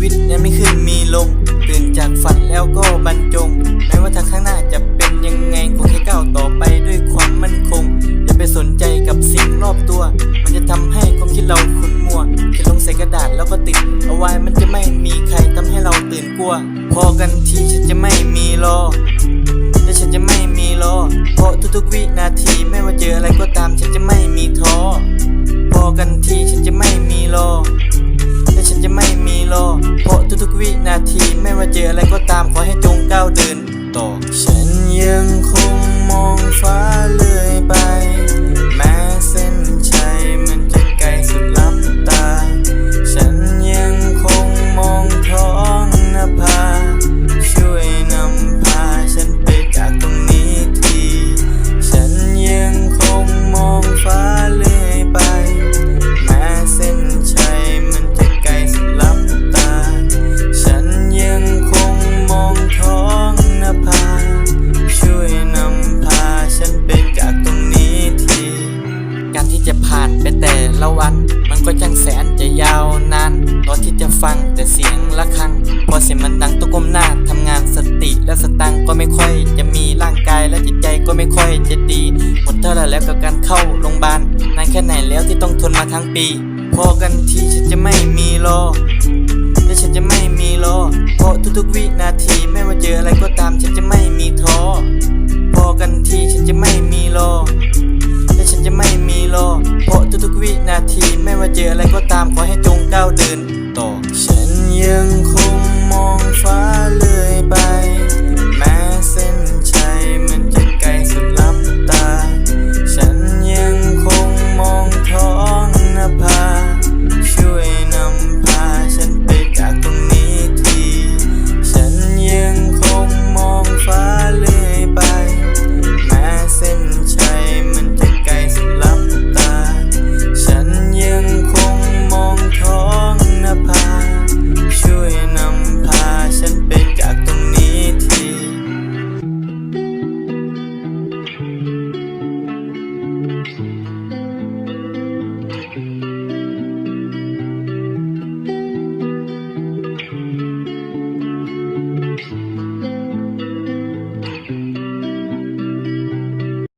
วิตยังไม่ขึ้นมีลง ตื่นจากฝันแล้วก็บรรจง แม้ว่าทางข้างหน้าจะเป็นยังไงก็แค่ก้าวต่อไปด้วยความมั่นคง อย่าไปสนใจกับสิ่งรอบตัว มันจะทำให้ความคิดเราขุ่นมัวเขียนลงใส่กระดาษแล้วก็ติด เอาไว้มันจะไม่มีใครทำให้เราตื่นกลัว พอกันทีฉันจะไม่มีรอและฉันจะไม่มีรอ เพราะทุกๆวินาทีไม่ว่าเจออะไรก็ตามฉันจะไม่ เพราะทุกๆวินาทีไม่ว่าเจออะไรก็ตามขอให้จงก้าวเดินต่อ ฉันยังคงมองฟ้าเลื่อ สตังค์ก็ไม่ค่อย จะมีร่างกายและจิตใจก็ไม่ค่อย จะดีหมดเท่าไรแล้วกับการเข้าโรงพยาบาลนานแค่ไหนแล้วที่ต้องทนมาทั้งปี พอกันทีฉันจะไม่มีรอและฉันจะไม่มีรอเพราะทุกๆวินาทีไม่ว่าเจออะไรก็ตามฉันจะไม่มีท้อพอกันทีฉันจะไม่มีรอและฉันจะไม่มีรอเพราะทุกๆวินาทีไม่ว่าเจออะไรก็ตามขอให้จงก้าวเดินต่อฉันยัง